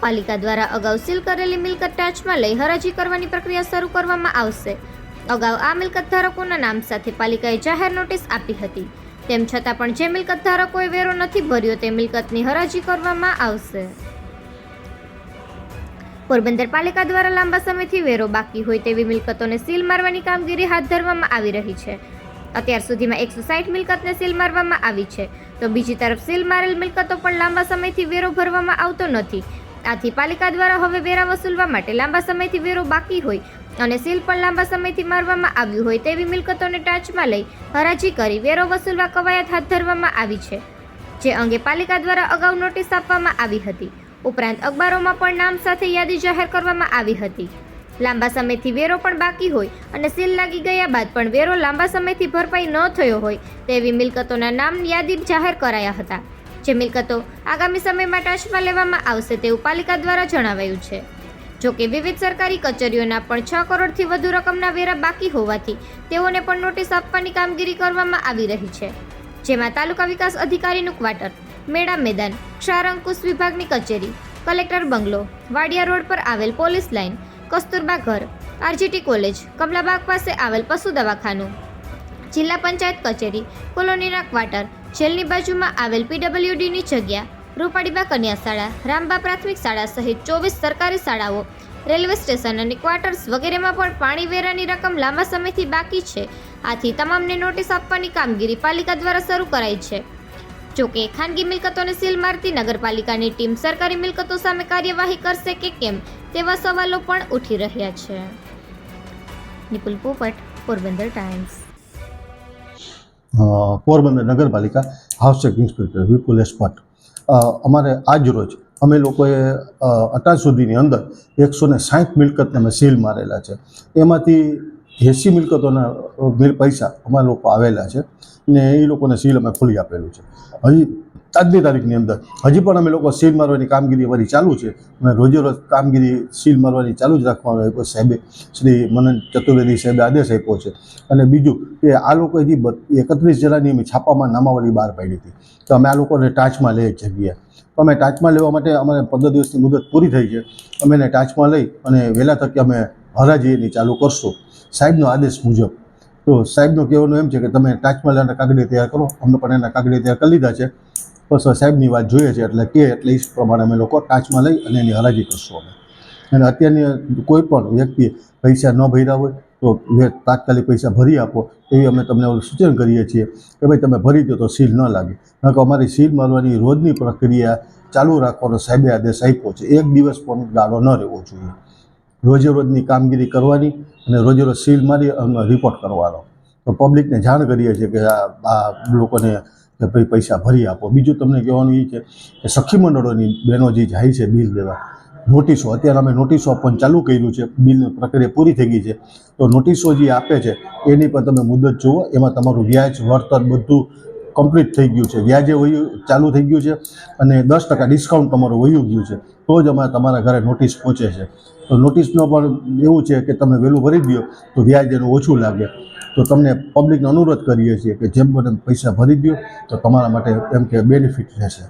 પાલિકા દ્વારા અગાઉ સીલ કરેલી મિલકત ટાચમાં લઈ હરાજી કરવાની પ્રક્રિયા શરૂ કરવામાં આવશે. અગાઉ આ મિલકત ધારકોના નામ સાથે પાલિકાએ જાહેર નોટિસ આપી હતી. તેમ છતાં પણ જે મિલકત ધારકોએ વેરો નથી ભર્યો તે મિલકતની હરાજી કરવામાં આવશે. પોરબંદર પાલિકા દ્વારા લાંબા સમયથી વેરો બાકી હોય તેવી મિલકતોને સીલ મારવાની કામગીરી હાથ ધરવામાં આવી રહી છે. અત્યાર સુધીમાં એકસો સાઠ મિલકતને સીલ મારવામાં આવી છે. તો બીજી તરફ સીલ મારેલ મિલકતો પણ લાંબા સમયથી વેરો ભરવામાં આવતો નથી. આથી પાલિકા દ્વારા હવે વેરા વસૂલવા માટે લાંબા સમયથી વેરો બાકી હોય અને સીલ પણ લાંબા સમયથી મારવામાં આવ્યું હોય તેવી મિલકતોને ટાચમાં લઈ હરાજી કરી વેરો વસૂલવા કવાયત હાથ ધરવામાં આવી છે, જે અંગે પાલિકા દ્વારા અગાઉ નોટિસ આપવામાં આવી હતી. ઉપરાંત અખબારોમાં પણ નામ સાથે યાદી જાહેર કરવામાં આવી હતી. લાંબા સમયથી વેરો પણ બાકી હોય અને સીલ લાગી ગયા બાદ પણ વેરો લાંબા સમયથી ભરપાઈ ન થયો હોય તેવી મિલકતોના નામ યાદી જાહેર કરાયા હતા. જે મિલકતો આગામી સમયમાં ટાચમાં લેવામાં આવશે તેવું પાલિકા દ્વારા જણાવાયું છે. જોકે વિવિધ સરકારી કચેરીઓના પણ છ કરોડથી વધુ રકમના વેરા બાકી હોવાથી તેઓને પણ નોટિસ આપવાની કામગીરી કરવામાં આવી રહી છે. જેમાં તાલુકા વિકાસ અધિકારીનું ક્વાર્ટર મેળા મેદાન ક્ષાર અંકુશ વિભાગની કચેરી, કલેક્ટર બંગલો, વાડિયા રોડ પર આવેલ પોલીસ લાઇન, કસ્તુરબા ઘર, આરજીટી કોલેજ, કમલાબાગ પાસે આવેલ પશુ દવાખાનું, જિલ્લા પંચાયત કચેરી, કોલોનીના ક્વાર્ટર જેલની બાજુમાં આવેલ પીડબ્લ્યુડીની જગ્યા, રૂપાડીબા કન્યા શાળા રામબા પ્રાથમિક શાળા સહિત ચોવીસ સરકારી શાળાઓ, રેલવે સ્ટેશન અને ક્વાર્ટર્સ વગેરેમાં પણ પાણી વેરાની રકમ લાંબા સમયથી બાકી છે. આથી તમામને નોટિસ આપવાની કામગીરી પાલિકા દ્વારા શરૂ કરાઈ છે. જોકે ખાનગી મિલકતોને સીલ મારતી નગરપાલિકાની ટીમ સરકારી મિલકતો સામે કાર્યવાહી કરશે કે કેમ, તેવા સવાલો પણ ઉઠી રહ્યા છે. નિપુલ પોપટ, પોરબંદર ટાઈમ્સ. પોરબંદર નગરપાલિકા હાઉસિંગ ઇન્સ્પેક્ટર વિપુલ એસપાટ અ, અમારે આજ રોજ અમે લોકોએ અ, અત્યાર સુધીની અંદર એકસો ને સાઠ મિલકતને અમે સીલ મારેલા છે. એમાંથી એંસી મિલકતોના પૈસા અમારા લોકો આવેલા છે ને એ લોકોને સીલ અમે ખોલી આપેલું છે. હજી આજની તારીખની અંદર. હજી પણ અમે લોકો સીલ મારવાની કામગીરી અમારી ચાલુ છે. અમે રોજે રોજ કામગીરી સીલ મારવાની ચાલુ જ રાખવાનો સાહેબે શ્રી મનન ચતુર્વેદી સાહેબે આદેશ આપ્યો છે. અને બીજું કે આ લોકો હજી એકત્રીસ જણાની અમે છાપામાં નામાવલી બહાર પાડી હતી. તો અમે આ લોકોને ટાચમાં લઈ તો અમે ટાચમાં લેવા માટે અમારે પંદર દિવસની મુદત પૂરી થઈ છે. અમે એને ટાચમાં લઈ અને વહેલા તકે અમે હરાજી એની ચાલુ કરશું. સાહેબનો આદેશ મુજબ. તો સાહેબનું કહેવાનું એમ છે કે તમે લેવાના કાગળિયા તૈયાર કરો. અમને પણ એના કાગડી તૈયાર કરી લીધા છે. બસ સાહેબની વાત જોઈએ છે એટલે કે એટલે એ પ્રમાણે અમે લોકો ટાચમાં લઈ અને એની હરાજી કરશું અમે. અને અત્યારની કોઈ પણ વ્યક્તિ પૈસા ન ભર્યા હોય તો તાત્કાલિક પૈસા ભરી આપો. એવી અમે તમને સૂચન કરીએ છીએ કે ભાઈ તમે ભરી દો તો સીલ ન લાગે. કારણ કે અમારી સીલ મારવાની રોજની પ્રક્રિયા ચાલુ રાખવાનો સાહેબે આદેશ આપ્યો છે. એક દિવસ પણ ગાળો ન રહેવો જોઈએ. રોજે રોજની કામગીરી કરવાની અને રોજે રોજ સીલ મારી અને રિપોર્ટ કરવાનો. તો પબ્લિકને જાણ કરીએ છીએ કે આ આ લોકોને કે ભાઈ પૈસા ભરી આપો. બીજું તમને કહેવાનું એ છે કે સખી મંડળોની બહેનો જે જાય છે બિલ દેવા, નોટિસો, અત્યારે અમે નોટિસો આપવાનું ચાલુ કર્યું છે બિલની પ્રક્રિયા પૂરી થઈ ગઈ છે. તો નોટિસો જે આપે છે, એની પર તમે મુદત જુઓ, એમાં તમારું વ્યાજ, વળતર બધું કમ્પ્લીટ થઈ ગયું છે. વ્યાજે વયું, ચાલુ થઈ ગયું છે અને દસ ટકા ડિસ્કાઉન્ટ તમારું વયું ગયું છે. તો જ અમારે તમારા ઘરે નોટિસ પહોંચે છે. તો નોટિસનો પણ એવું છે કે તમે વહેલું ભરી દો, તો વ્યાજ એનું ઓછું લાગે. તો તમને પબ્લિકને અનુરોધ કરીએ છીએ કે જેમ બને પૈસા ભરી દો, તો તમારા માટે એમ કે બેનિફિટ રહેશે.